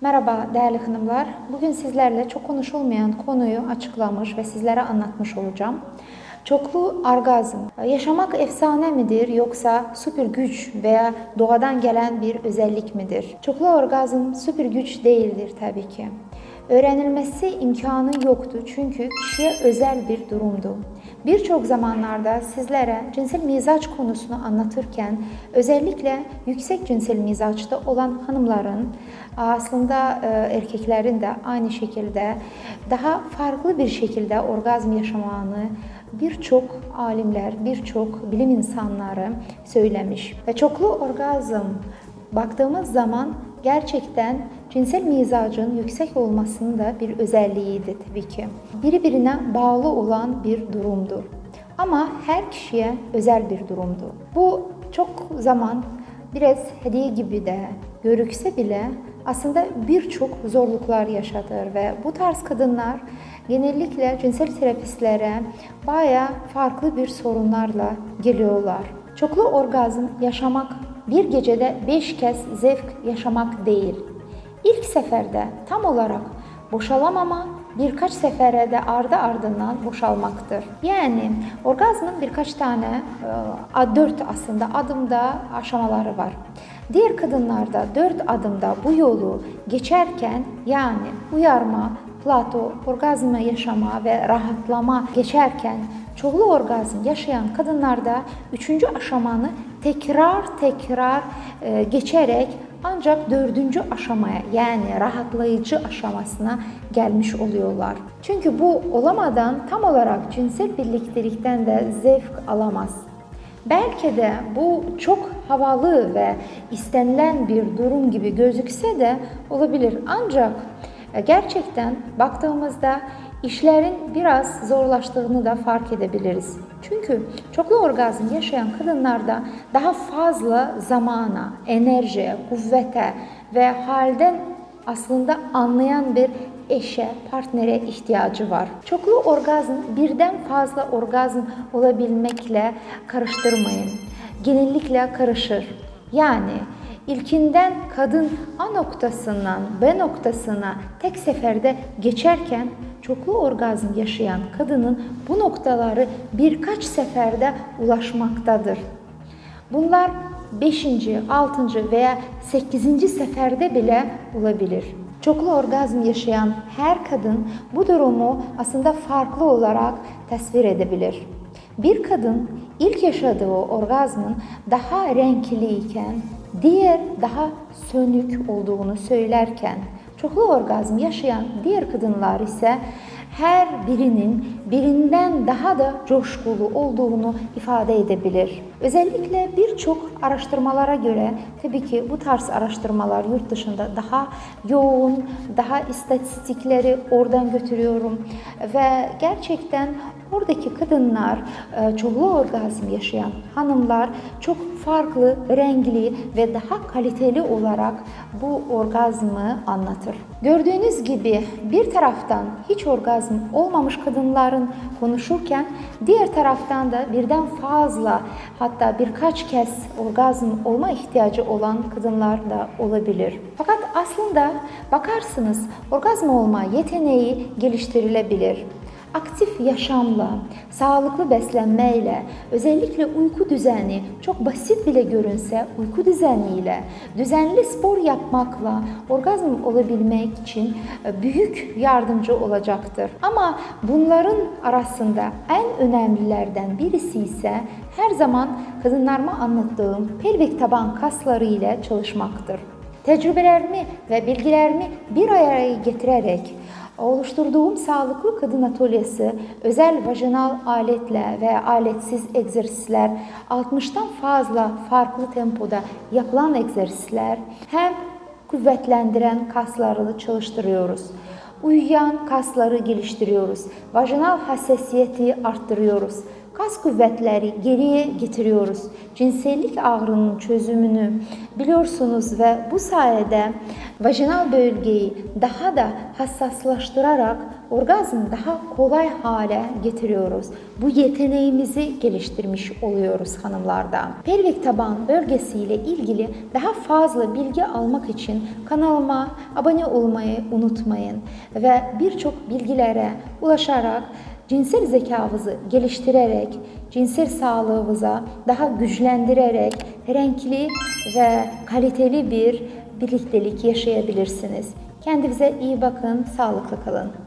Merhaba değerli hanımlar. Bugün sizlerle çok konuşulmayan konuyu açıklamış ve sizlere anlatmış olacağım. Çoklu orgazm. Yaşamak efsane midir yoksa süper güç veya doğadan gelen bir özellik midir? Çoklu orgazm süper güç değildir tabii ki. Öğrenilmesi imkanı yoktu çünkü kişiye özel bir durumdu. Birçok zamanlarda sizlere cinsel mizaç konusunu anlatırken özellikle yüksek cinsel mizaçta olan hanımların aslında e, erkeklerin de aynı şekilde daha farklı bir şekilde orgazm yaşamanı birçok alimler, birçok bilim insanları söylemiş. Ve çoklu orgazm baktığımız zaman gerçekten cinsel mizacın yüksek olmasının da bir özelliğiydi tabii ki. Birbirine bağlı olan bir durumdur. Ama her kişiye özel bir durumdu. Bu çok zaman biraz hediye gibi de görükse bile aslında birçok zorluklar yaşatır ve bu tarz kadınlar genellikle cinsel terapistlere baya farklı bir sorunlarla geliyorlar. Çoklu orgazm yaşamak bir gecede beş kez zevk yaşamak değil. İlk seferde tam olarak boşalamama birkaç sefere de ardı ardından boşalmaktır. Yani orgazmın birkaç tane, e, dört aslında adımda aşamaları var. Diğer kadınlarda dört adımda bu yolu geçerken yani uyarma, plato, orgazmı yaşama ve rahatlama geçerken çoklu orgazm yaşayan kadınlarda üçüncü aşamanı tekrar tekrar e, geçerek ancak dördüncü aşamaya yani rahatlayıcı aşamasına gelmiş oluyorlar. Çünkü bu olamadan tam olarak cinsel birliktelikten de zevk alamaz. Belki de bu çok havalı ve istenilen bir durum gibi gözükse de olabilir. Ancak e, gerçekten baktığımızda işlerin biraz zorlaştığını da fark edebiliriz. Çünkü çoklu orgazm yaşayan kadınlarda daha fazla zamana, enerjiye, kuvvete ve halden aslında anlayan bir eşe, partnere ihtiyacı var. Çoklu orgazm birden fazla orgazm olabilmekle karıştırmayın. Genellikle karışır. Yani ilkinden kadın A noktasından B noktasına tek seferde geçerken çoklu orgazm yaşayan kadının bu noktaları birkaç seferde ulaşmaktadır. Bunlar 5. 6. veya 8. seferde bile olabilir. Çoklu orgazm yaşayan her kadın bu durumu aslında farklı olarak tasvir edebilir. Bir kadın ilk yaşadığı orgazmın daha renkli iken, diğer daha sönük olduğunu söylerken, çoklu orgazm yaşayan diğer kadınlar ise her birinin birinden daha da coşkulu olduğunu ifade edebilir. Özellikle birçok araştırmalara göre tabii ki bu tarz araştırmalar yurt dışında daha yoğun, daha istatistikleri oradan götürüyorum ve gerçekten oradaki kadınlar e, çoklu orgazm yaşayan hanımlar çok farklı, renkli ve daha kaliteli olarak bu orgazmı anlatır. Gördüğünüz gibi bir taraftan hiç orgazm olmamış kadınların konuşurken diğer taraftan da birden fazla hatta birkaç kez orgazm olma ihtiyacı olan kadınlar da olabilir. Fakat aslında bakarsınız orgazm olma yeteneği geliştirilebilir aktif yaşamla, sağlıklı beslenmeyle, özellikle uyku düzeni çok basit bile görünse uyku düzeniyle, düzenli spor yapmakla orgazm olabilmek için e, büyük yardımcı olacaktır. Ama bunların arasında en önemlilerden birisi ise her zaman kadınlarıma anlattığım pelvik taban kasları ile çalışmaktır. Tecrübelerimi ve bilgilerimi bir araya getirerek Oluşturduğum sağlıklı kadın atölyesi özel vajinal aletle ve aletsiz egzersizler 60'tan fazla farklı tempoda yapılan egzersizler hem kuvvetlendiren kasları çalıştırıyoruz. Uyuyan kasları geliştiriyoruz. Vajinal hassasiyeti arttırıyoruz. Kas kuvvetleri geriye getiriyoruz. Cinsellik ağrının çözümünü biliyorsunuz ve bu sayede vajinal bölgeyi daha da hassaslaştırarak orgazm daha kolay hale getiriyoruz. Bu yeteneğimizi geliştirmiş oluyoruz hanımlarda. Pelvik taban bölgesiyle ilgili daha fazla bilgi almak için kanalıma abone olmayı unutmayın ve birçok bilgilere ulaşarak cinsel zekamızı geliştirerek, cinsel sağlığımıza daha güçlendirerek renkli ve kaliteli bir birliktelik yaşayabilirsiniz. Kendinize iyi bakın, sağlıklı kalın.